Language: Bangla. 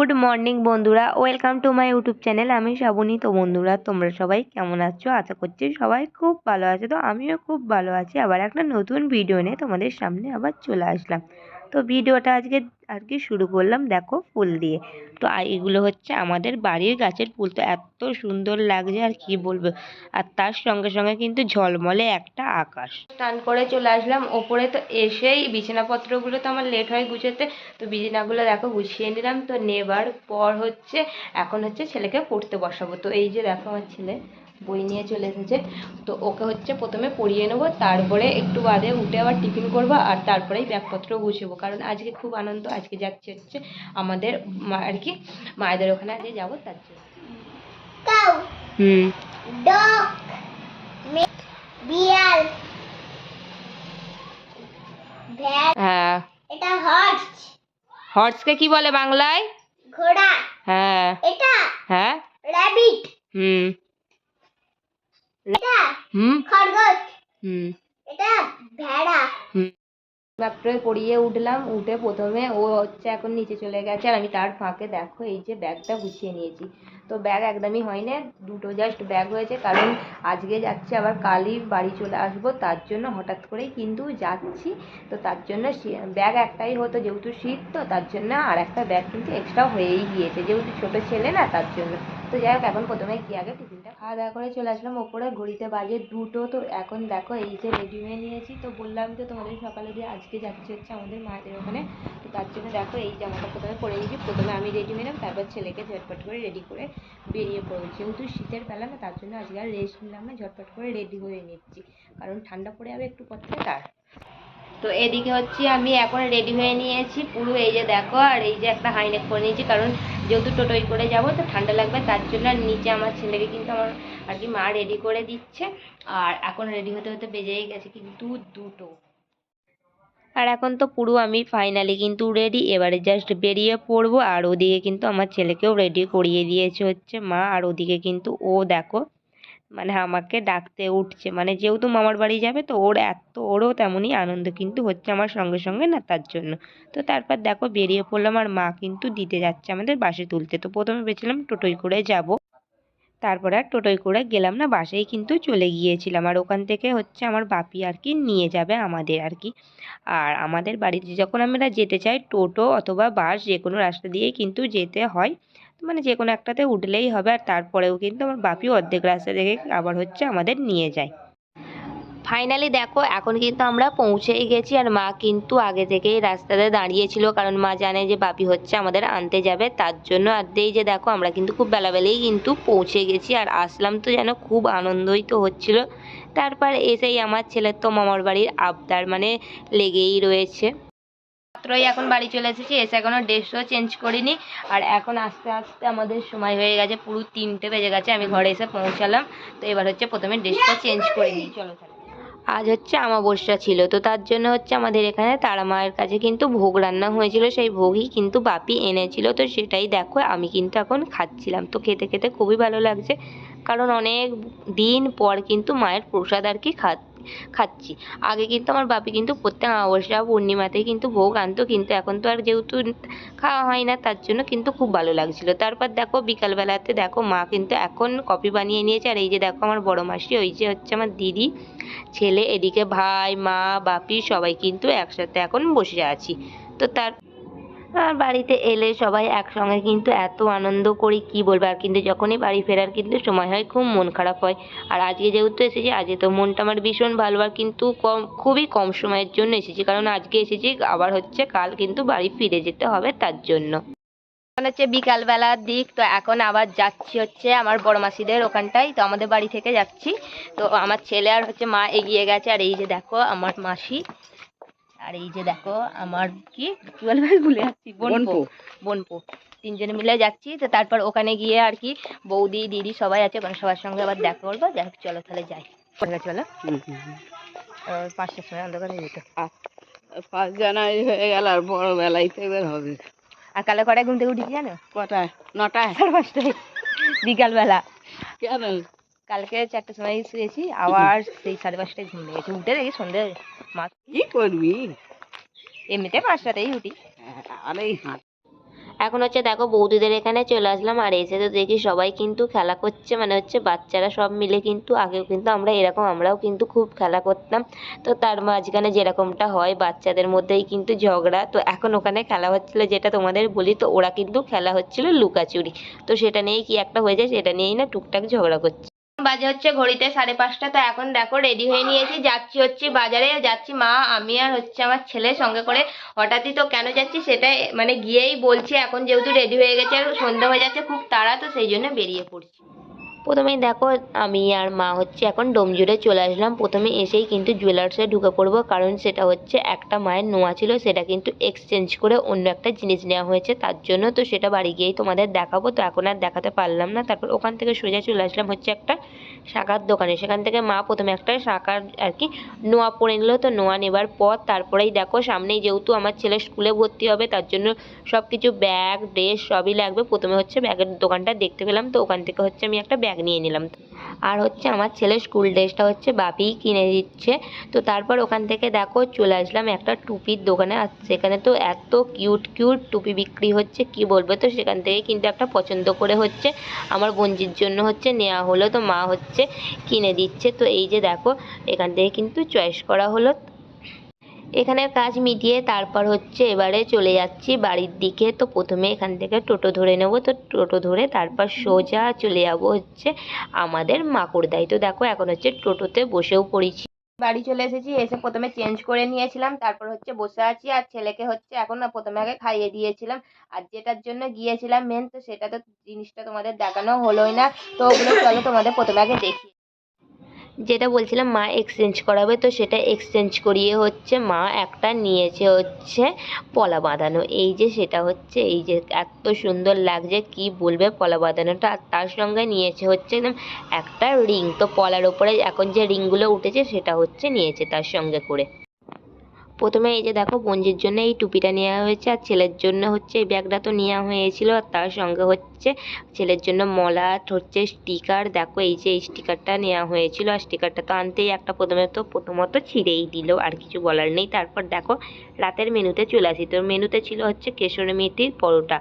গুড মর্নিং বন্ধুরা, welcome to my YouTube channel. আমি শ্রাবণী তো বন্ধুরা, তোমরা সবাই কেমন আছো? আশা করছি সবাই খুব ভালো আছে। তো আমিও খুব ভালো আছি। আবার একটা নতুন ভিডিও নিয়ে তোমাদের সামনে আবার চলে আসলাম। তো ভিডিওটা আজকে আর কি শুরু করলাম, দেখো ফুল দিয়ে। তো এগুলো হচ্ছে আমাদের বাড়ির গাছের ফুল। তো এত সুন্দর লাগছে আর কি বলব। আর তার সঙ্গে সঙ্গে কিন্তু ঝলমলে একটা আকাশ। স্নান করে চলে আসলাম। ওপরে তো এসেই বিছানাপত্রগুলো তো আমার লেট হয় গুছোতে। তো বিছানাগুলো দেখো গুছিয়ে নিলাম। তো নেবার পর হচ্ছে এখন হচ্ছে ছেলেকে পড়তে বসাবো। তো এই যে দেখো আমার ছেলে। বই নিয়ে চলে এসেছে। তো ওকে হচ্ছে প্রথমে পড়িয়ে নেব তারপরে একটু বাদে উঠে আবার টিফিন করব আর তারপরেই ব্যাগপত্র গুছাবো কারণ আজকে খুব আনন্দ আজকে যাচ্ছে হচ্ছে আমাদের আর কি মায়েদের ওখানে আজকে যাব তার জন্য। হুম। বিড়াল হ্যাঁ। এটা হর্স। হর্সকে কি বলে বাংলায়? ঘোড়া। হ্যাঁ। এটা হ্যাঁ। র্যাবিট। হুম। হুম? খরগোশ। হুম। এটা ভেড়া। মাত্র পড়িয়ে উঠলাম উঠে প্রথমে ও হচ্ছে এখন নিচে চলে গেছে আর আমি তার ফাঁকে দেখো এই যে ব্যাগটা গুছিয়ে নিয়েছি। তো ব্যাগ একদমই হয় না দুটো জাস্ট ব্যাগ হয়েছে, কারণ আজকে যাচ্ছি, আবার কালই বাড়ি চলে আসব, তার জন্য হঠাৎ করেই কিন্তু যাচ্ছি। তো তার জন্য ব্যাগ একটাই হতো, যেহেতু শীত, তো তার জন্য আর একটা ব্যাগ কিন্তু এক্সট্রা হয়েই গিয়েছে। যেহেতু ছোট ছেলে না, তার জন্য। তো যাই হোক, এখন প্রথমে গিয়ে আগে টিফিনটা খাওয়া দাওয়া করে চলে আসলাম। ওপরে ঘড়িতে বাজে দুটো, তো এখন দেখো এই যে রেডি হয়ে নিয়েছি। তো বললাম তো তোমাদের সকালে দিয়ে আজকে যাচ্ছি হচ্ছে আমাদের মায়েদের ওখানে। তো তার জন্য দেখো এই জামাটা প্রথমে পরে নিয়েছি। প্রথমে আমি রেডি হয়ে নিলাম, তারপর ছেলেকে ঝটপট করে রেডি করে বেরিয়ে পড়ব যেহেতু শীতের বেলা না, তার জন্য আজকে আর রেস্ট নিলাম না, ঝটপট করে রেডি হয়ে নিচ্ছি। কারণ ঠান্ডা পড়ে যাবে একটু পর থেকে, তার। তো এদিকে হচ্ছে আমি এখন রেডি হয়ে নিয়েছি। পুরো এই যে দেখো, আর এই যে একটা হাইনেক পরে নিয়েছি, কারণ যেহেতু টোটোই করে যাব, তো ঠান্ডা লাগবে, তার জন্য নিচে আমার ছেলেকে কিন্তু আমার আর কি মা রেডি করে দিচ্ছে। আর এখন রেডি হতে হতে বেজেই গেছে কিন্তু দুটো। আর এখন তো পুরো আমি ফাইনালি কিন্তু রেডি এবারে জাস্ট বেরিয়ে পড়ব। আর ওদিকে কিন্তু আমার ছেলেকেও রেডি করিয়ে দিয়েছে হচ্ছে মা। আর ওদিকে কিন্তু ও দেখো মানে আমাকে ডাকতে উঠছে। মানে যেহেতু মামার বাড়ি যাবে তো ওর এত, ওরও তেমনই আনন্দ কিন্তু হচ্ছে আমার সঙ্গে সঙ্গে না তার জন্য। তো তারপর দেখো বেরিয়ে পড়লাম আর মা কিন্তু দিতে যাচ্ছে আমাদের বাসে তুলতে। তো প্রথমে ভেবেছিলাম টোটোয় করে যাব। তারপরে আর টোটোয় করে গেলাম না, বাসেই কিন্তু চলে গিয়েছিলাম। আর ওখান থেকে হচ্ছে আমার বাপি আর কি নিয়ে যাবে আমাদের আর কি। আর আমাদের বাড়িতে যখন আমরা যেতে চাই, টোটো অথবা বাস যে কোনো রাস্তা দিয়েই কিন্তু যেতে হয়। মানে যে কোনো একটাতে উঠলেই হবে। আর তারপরেও কিন্তু আমার বাপি অর্ধেক রাস্তা থেকে আবার হচ্ছে আমাদের নিয়ে যায়। ফাইনালি দেখো, এখন কিন্তু আমরা পৌঁছেই গেছি আর মা কিন্তু আগে থেকেই রাস্তাতে দাঁড়িয়েছিল কারণ মা জানে যে বাপি হচ্ছে আমাদের আনতে যাবে তার জন্য। আর এই যে দেখো, আমরা কিন্তু খুব বেলাবেলাই কিন্তু পৌঁছে গেছি আর আসলাম তো যেন খুব আনন্দই তো হচ্ছিল। তারপর এসেই আমার ছেলের তো মামার বাড়ির আবদার মানে লেগেই রয়েছে। মাত্রই এখন বাড়ি চলে এসেছি, এসে এখনও ড্রেসও চেঞ্জ করিনি। আর এখন আস্তে আস্তে আমাদের সময় হয়ে গেছে, পুরো তিনটে বেজে গেছে, আমি ঘরে এসে পৌঁছালাম। তো এবার হচ্ছে প্রথমে ড্রেসটা চেঞ্জ করে নিই, চলো তাহলে। আজ হচ্ছে আমাবস্যা ছিল, তো তার জন্য হচ্ছে আমাদের এখানে তারা মায়ের কাছে কিন্তু ভোগ রান্না হয়েছিল, সেই ভোগই কিন্তু বাপি এনেছিল, তো সেটাই দেখো আমি কিন্তু এখন খাচ্ছিলাম, তো খেতে খেতে খুবই ভালো লাগছে, কারণ অনেক দিন পর কিন্তু মায়ের প্রসাদ আর কি খা খাচ্ছি। আগে কিন্তু আমার বাপি কিন্তু প্রত্যেক অমাবস্যা পূর্ণিমাতেই কিন্তু ভোগ আনতো, কিন্তু এখন তো আর যেহেতু খাওয়া হয় না, তার জন্য কিন্তু খুব ভালো লাগছিল। তারপর দেখো বিকালবেলাতে দেখো মা কিন্তু এখন কফি বানিয়ে নিয়েছে, আর এই যে দেখো আমার বড় মাসি, ওই যে হচ্ছে আমার দিদি, ছেলে, এদিকে ভাই, মা, বাপি সবাই কিন্তু একসাথে এখন বসে আছি। তো তার আর বাড়িতে এলে সবাই একসঙ্গে কিন্তু এত আনন্দ করি, কি বলব? আর কিন্তু যখনই বাড়ি ফেরার কিন্তু সময় হয়, খুব মন খারাপ হয়। আর আজকে যেহেতু এসেছি, আজকে তো মনটা আমার ভীষণ ভালো আর কিন্তু কম, খুবই কম সময়ের জন্য এসেছি। কারণ আজকে এসেছি, আবার হচ্ছে কাল কিন্তু বাড়ি ফিরে যেতে হবে তার জন্য। হচ্ছে বিকালবেলার দিক, তো এখন আবার যাচ্ছি হচ্ছে আমার বড় মাসিদের ওখানটায়, তো আমাদের বাড়ি থেকে যাচ্ছি। তো আমার ছেলে আর হচ্ছে মা এগিয়ে গেছে, আর এই যে দেখো আমার মাসি। আর এই যে দেখো আমার কি বলবে? ভুলে যাচ্ছি। বোনপো। বোনপো তিনজনে মিলে যাচ্ছি তো তারপর ওখানে গিয়ে আর কি বৌদি দিদি সবাই আছে ওখানে সবার সঙ্গে আবার দেখা করব। যাই হোক চলো তাহলে যাই। চলো পাঁচটার সময় অন্ধকার হয়ে যেত পাঁচ জানুয়ারি হয়ে গেল আর বড় বেলায় তো এবার হবে। আর কালে কটায় ঘুম থেকে উঠেছি জানো? কটায়? নটায়? সাড়ে পাঁচটায়। বিকালবেলা। কেন? কালকে চারটের সময় শুয়েছি আবার সেই সাড়ে পাঁচটায় ঘুম লেগেছে উঠে দেখি সন্ধ্যে মাছ কি করবি? এমনিতে পাঁচটাতেই উঠি। আরে এখন হচ্ছে দেখো বৌদিদের এখানে চলে আসলাম আর এসে তো দেখি সবাই কিন্তু খেলা করছে মানে হচ্ছে বাচ্চারা সব মিলে কিন্তু আগেও কিন্তু আমরা এরকম আমরাও কিন্তু খুব খেলা করতাম। তো তার মাঝখানে যেরকমটা হয় বাচ্চাদের মধ্যেই কিন্তু ঝগড়া। তো এখন ওখানে খেলা হচ্ছিল যেটা তোমাদের বলি তো ওরা কিন্তু খেলা হচ্ছিল লুকাচুরি। তো সেটা নিয়েই কি একটা হয়ে যায় সেটা নিয়েই না টুকটাক ঝগড়া করছে। বাজে হচ্ছে ঘড়িতে সাড়ে পাঁচটা, তো এখন দেখো রেডি হয়ে নিয়েছি। যাচ্ছি হচ্ছে বাজারে, যাচ্ছি মা, আমি আর হচ্ছে আমার ছেলে সঙ্গে করে হঠাৎই তো কেন যাচ্ছি সেটাই মানে গিয়েই বলছি, এখন যেহেতু রেডি হয়ে গেছে আর সন্ধ্যা হয়ে যাচ্ছে, খুব তাড়া, তো সেই জন্য বেরিয়ে পড়ছি। প্রথমেই দেখো, আমি আর মা হচ্ছে এখন ডোমজুড়ে চলে আসলাম। প্রথমে এসেই কিন্তু জুয়েলার্সে ঢুকে পড়ব, কারণ সেটা হচ্ছে একটা মায়ের নোয়া ছিল, সেটা কিন্তু এক্সচেঞ্জ করে অন্য একটা জিনিস নেওয়া হয়েছে। তার জন্য তো সেটা বাড়ি গিয়েই তোমাদের দেখাবো। তো এখন আর দেখাতে পারলাম না। তারপর ওখান থেকে সোজা চলে আসলাম হচ্ছে একটা শাখার দোকানে। সেখান থেকে মা প্রথমে একটা শাখার আর কি নোয়া পরে নিল। তো নোয়া নেবার পর তারপরেই দেখো, সামনেই যেহেতু আমার ছেলে স্কুলে ভর্তি হবে, তার জন্য সব কিছু ব্যাগ ড্রেস সবই লাগবে। প্রথমে হচ্ছে ব্যাগের দোকানটা দেখতে পেলাম। তো ওখান থেকে হচ্ছে আমি একটা ব্যাগ নিয়ে নিলাম। আর হচ্ছে আমার ছেলের স্কুল ড্রেসটা হচ্ছে বাপিই কিনে দিচ্ছে। তো তারপর ওখান থেকে দেখো চলে আসলাম একটা টুপির দোকানে। আর সেখানে তো এত কিউট কিউট টুপি বিক্রি হচ্ছে, কি বলব? তো সেখান থেকে কিন্তু একটা পছন্দ করে হচ্ছে আমার বোনজির জন্য হচ্ছে নেওয়া হলো। তো মা হচ্ছে কিনে দিচ্ছে। তো এই যে দেখো, এখান থেকে কিন্তু চয়েস করা হলো। এখানের কাজ মিটিয়ে তারপর হচ্ছে এবারে চলে যাচ্ছি বাড়ির দিকে। তো প্রথমে এখান থেকে টোটো ধরে নেব। তো টোটো ধরে তারপর সোজা চলে যাব হচ্ছে আমাদের মাকুড়দাই তো দেখো এখন হচ্ছে টোটোতে বসেও পড়েছি। বাড়ি চলে এসেছি, এসে প্রথমে চেঞ্জ করে নিয়েছিলাম, তারপর হচ্ছে বসে আছি। আর ছেলেকে হচ্ছে এখন না প্রথমে আগে খাইয়ে দিয়েছিলাম। আর যেটার জন্য গিয়েছিলাম মেন তো সেটা তো জিনিসটা তোমাদের দেখানো হলোই না। তো ওগুলো চলো তোমাদের প্রথমে আগে দেখি যেটা বলছিলাম, মা এক্সচেঞ্জ করাবে, তো সেটা এক্সচেঞ্জ করিয়ে হচ্ছে মা একটা নিয়েছে হচ্ছে পলা বাঁধানো। এই যে সেটা হচ্ছে, এই যে এত সুন্দর লাগছে, কি বলবে পলা বাঁধানোটা? আর তার সঙ্গে নিয়েছে হচ্ছে একদম একটা রিং তো পলার ওপরে এখন যে রিংগুলো উঠেছে, সেটা হচ্ছে নিয়েছে তার সঙ্গে করে। প্রথমে এই যে দেখো বঞ্জির জন্য এই টুপিটা নেওয়া হয়েছে, আর ছেলের জন্য হচ্ছে এই ব্যাগটা তো নেওয়া হয়েছিল, আর তার সঙ্গে হচ্ছে ছেলের জন্য মলাট হচ্ছে স্টিকার, দেখো এই যে এই স্টিকারটা নেওয়া হয়েছিল, আর স্টিকারটা তো আনতেই একটা প্রথমে তো প্রথমত ছিঁড়েই দিল, আর কিছু বলার নেই। তারপর দেখো রাতের মেনুতে চলে আসি, তো মেনুতে ছিল হচ্ছে কেশর মেথির পরোটা।